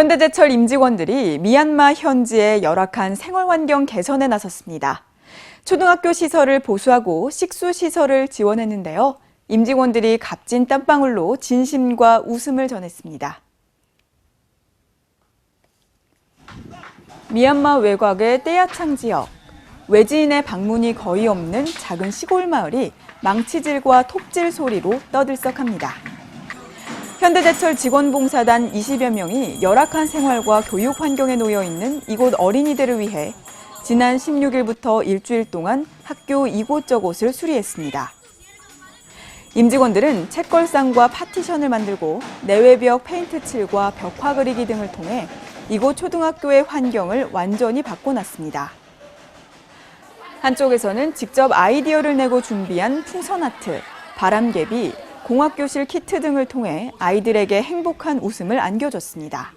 현대제철 임직원들이 미얀마 현지의 열악한 생활 환경 개선에 나섰습니다. 초등학교 시설을 보수하고 식수 시설을 지원했는데요. 임직원들이 값진 땀방울로 진심과 웃음을 전했습니다. 미얀마 외곽의 떼야창 지역. 외지인의 방문이 거의 없는 작은 시골 마을이 망치질과 톱질 소리로 떠들썩합니다. 현대제철 직원봉사단 20여 명이 열악한 생활과 교육 환경에 놓여 있는 이곳 어린이들을 위해 지난 16일부터 일주일 동안 학교 이곳저곳을 수리했습니다. 임직원들은 책걸상과 파티션을 만들고 내외벽 페인트 칠과 벽화 그리기 등을 통해 이곳 초등학교의 환경을 완전히 바꿔놨습니다. 한쪽에서는 직접 아이디어를 내고 준비한 풍선 아트, 바람개비, 공학교실 키트 등을 통해 아이들에게 행복한 웃음을 안겨줬습니다.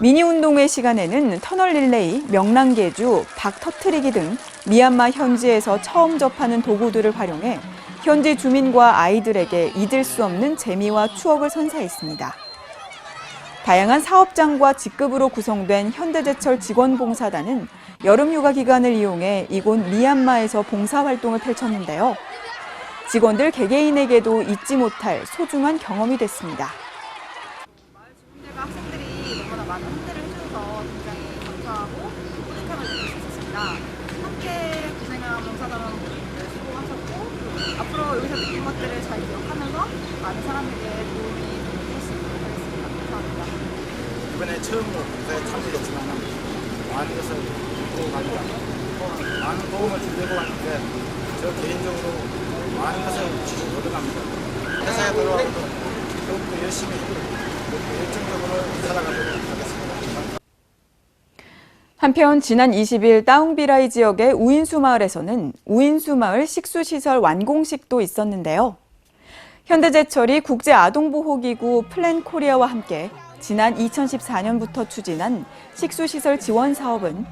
미니 운동회 시간에는 터널 릴레이, 명랑개주, 박 터트리기 등 미얀마 현지에서 처음 접하는 도구들을 활용해 현지 주민과 아이들에게 잊을 수 없는 재미와 추억을 선사했습니다. 다양한 사업장과 직급으로 구성된 현대제철 직원봉사단은 여름휴가 기간을 이용해 이곳 미얀마에서 봉사활동을 펼쳤는데요. 직원들 개개인에게도 잊지 못할 소중한 경험이 됐습니다. 학생들과 학생들이 너무나 많은 홍대를 해주셔서 굉장히 감사하고 뿌듯함을 느낄 수 있었습니다. 함께 고생한 봉사단원 분들 수고하셨고 앞으로 여기서 느낀 것들을 잘 기억하면서 많은 사람에게 도움이 됐으면 하겠습니다. 감사합니다. 이번에 처음으로 봉사에 참여했지만 많은 것을 듣고 갑니다. 많은 도움을 주려고 하는데 저 개인적으로 많은 것을 얻어갑니다. 회사에 돌아와도 더욱더 열심히 열정적으로 살아가도록 하겠습니다. 한편 지난 20일 다웅비라이 지역의 우인수 마을에서는 우인수 마을 식수시설 완공식도 있었는데요. 현대제철이 국제아동보호기구 플랜코리아와 함께 지난 2014년부터 추진한 식수시설 지원 사업은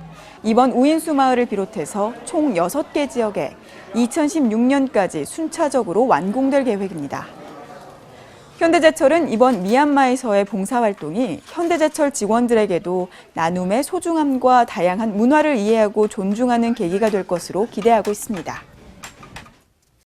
이번 우인수 마을을 비롯해서 총 6개 지역에 2016년까지 순차적으로 완공될 계획입니다. 현대제철은 이번 미얀마에서의 봉사활동이 현대제철 직원들에게도 나눔의 소중함과 다양한 문화를 이해하고 존중하는 계기가 될 것으로 기대하고 있습니다.